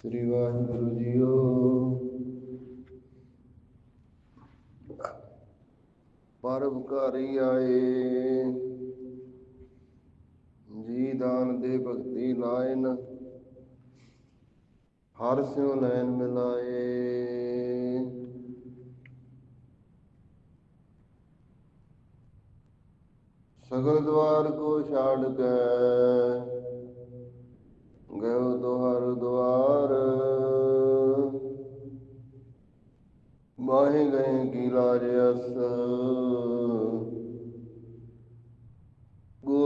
ਸ੍ਰੀ Waheguru JIO. ਪਰਉਪਕਾਰੀ ਆਏ। ਜੀ ਦਾਨ ਦੇ ਭਗਤੀ ਲਾਇਨ, ਹਰ ਸਿਉ ਲੈਨ ਮਿਲਾਏ। ਸਗਲ ਦਵਾਰ ਕੋ ਛਾੜ ਕੇ ਗਇਓ ਤੁਹਾਰ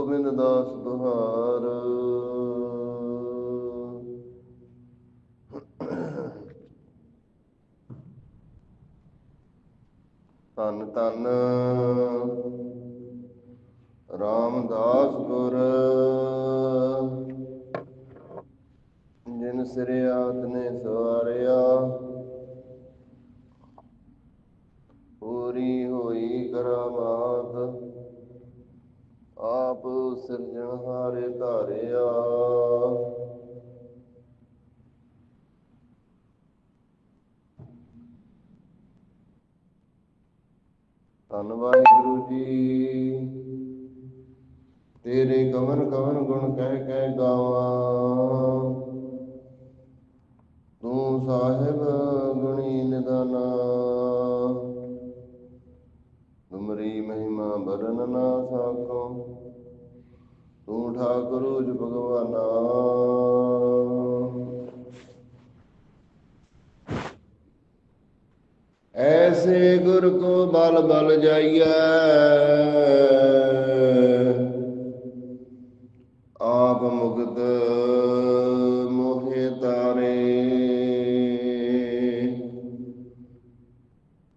ਗੋਬਿੰਦ ਦਾਸ ਦੁਹਾਰ ਧੰਨ ਧੰਨ ਰਾਮਦਾਸ ਗੁਰ ਜਿਨ ਸਿਰਿਆਤ ਨੇ ਸਵਾਰਿਆ ਪੂਰੀ ਹੋਈ ਕਰਾਮਾਤ। ਆਪ ਸਿਰਜਣਹਾਰੇ ਧਾਰਿਆ। ਧੰਨ ਵਾਹਿਗੁਰੂ ਜੀ। ਤੇਰੇ ਕਵਨ ਕਵਨ ਗੁਣ ਕਹਿ ਕਹਿ ਗਾਵਾਂ। ਤੂੰ ਸਾਹਿਬ ਗੁਣ ਮਹਿਮਾ ਨਾ ਸਾਕੋ ਤੂੰ ਠਾਕੁਰ ਜ ਭਗਵਾਨਾ। ਐਸੇ ਗੁਰ ਕੋ ਬਲ ਬਲ ਜਾਈਐ।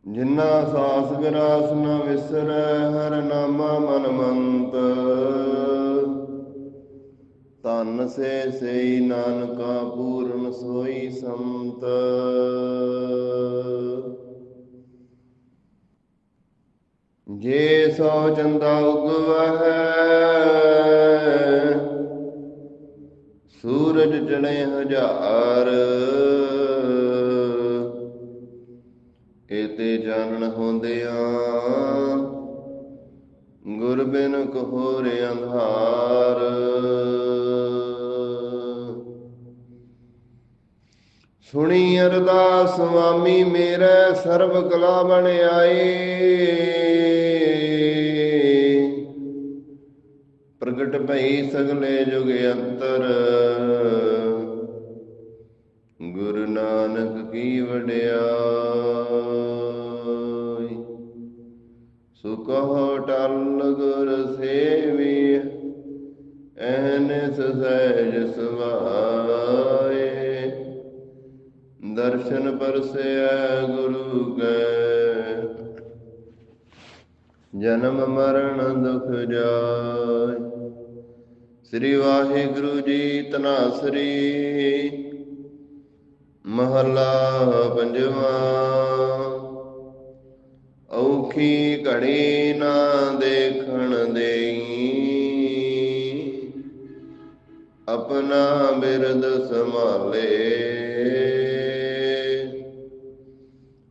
ਜਿਨਾ ਸਾਸ ਗਰਾਸ ਨ ਵਿਸਰੈ, ਹਰ ਨਾਮਾ ਮਨ ਮੰਤ ਤਨ ਸੇ ਸਈ ਨਾਨਕਾ, ਪੂਰਨ ਸੋਈ ਸੰਤ। ਜੇ ਸੋ ਚੰਦਾ ਉਗਵਹਿ, ਸੂਰਜ ਚੜੇ ਹਜ਼ਾਰ। ਜਾਣਨ ਹੁੰਦਿਆਂ ਗੁਰ ਬਿਨ ਕੋਹਰ ਅੰਧਾਰ। ਸੁਣੀ ਅਰਦਾਸ ਸੁਆਮੀ ਮੇਰੇ ਸਰਬ ਕਲਾ ਬਣ ਆਏ। ਪ੍ਰਗਟ ਭਈ ਸਗਲੇ ਜੁਗ ਅੰਤਰ। ਗੁਰੂ ਨਾਨਕ ਕੀ ਵਡਿਆ। ਸੁਕਹੁ ਟਲ ਗੁਰ ਸੇਵੀ, ਐਨਸ ਸਹਿਜ ਸਮਾਏ ਦਰਸ਼ਨ ਪਰਸੈ ਗੁਰੂ ਕੈ। ਜਨਮ ਮਰਨ ਦੁਖ ਜਾਏ। ਸ੍ਰੀ ਵਾਹਿਗੁਰੂ ਜੀ ਤਨਾਸਰੀ ਮਹਲਾ ਆਪਣਾ ਬਿਰਦ ਸੰਭਾਲੇ।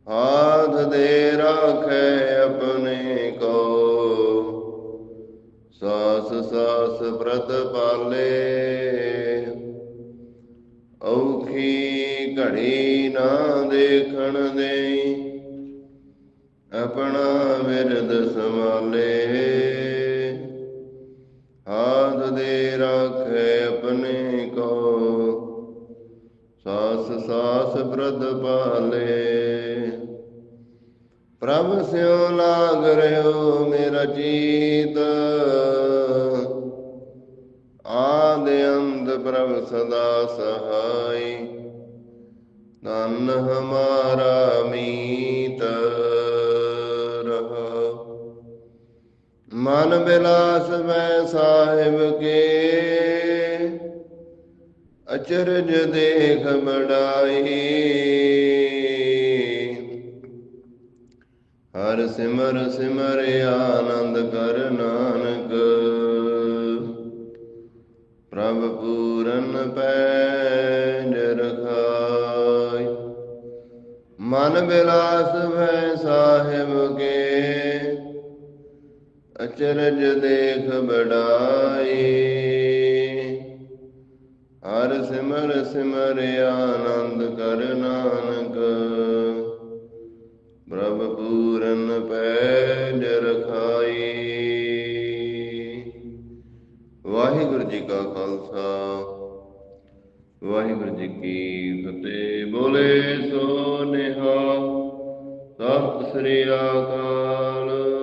ਹਾਥ ਦੇ ਰਾਖੇ ਆਪਣੇ ਕੋ। ਸਾਸ ਸਾਸ ਪ੍ਰਤ ਪਾਲੇ। ਔਖੀ ਘੜੀ ਨਾ ਦੇਖਣ ਦੇ ਆਪਣਾ ਵਿਰਦ ਸੰਭਾਲੇ। ਹਾਥ ਦੇ ਰਾਖੇ ਆਪਣੇ ਕੋ। ਸਾਸ ਸਾਸ ਪ੍ਰਦ ਪਾਲੇ। ਪ੍ਰਭ ਸਿਉ ਲਾਗ ਰਿਓ ਮੇਰਾ ਜੀਤ ਆਦ ਅੰਤ ਪ੍ਰਭ ਸਦਾ ਸਹਾਈ। ਤਨ ਹਮਾਰਾ ਮੀਤ। ਮਨ ਬਿਲਾਸ ਮੈਂ ਸਾਹਿਬ ਕੇ। ਅਚਰਜ ਦੇਖ ਬੜਾਈ ਹਰ ਸਿਮਰ ਸਿਮਰ ਆਨੰਦ ਕਰ ਨਾਨਕ। ਪ੍ਰਭ ਪੂਰਨ ਪੈਜ ਰਖਾ ਮਨ ਬਿਲਾਸ ਭੈ ਸਾਹਿਬ ਕੇ। ਅਚਰਜ ਦੇਖ ਬੜਾਈ ਹਰ ਸਿਮਰ ਸਿਮਰ ਆਨੰਦ ਕਰ ਨਾਨਕ। ਪ੍ਰਭ ਪੂਰਨ ਪੈਜ ਰਖਾਈ ਵਾਹਿਗੁਰੂ ਜੀ ਕਾ ਖਾਲਸਾ। ਵਾਹਿਗੁਰੂ ਜੀ ਕੀ ਫਤਿਹ। ਬੋਲੇ ਸੋ ਨਿਹਾਲ। ਸਤਿ ਸ੍ਰੀ ਅਕਾਲ।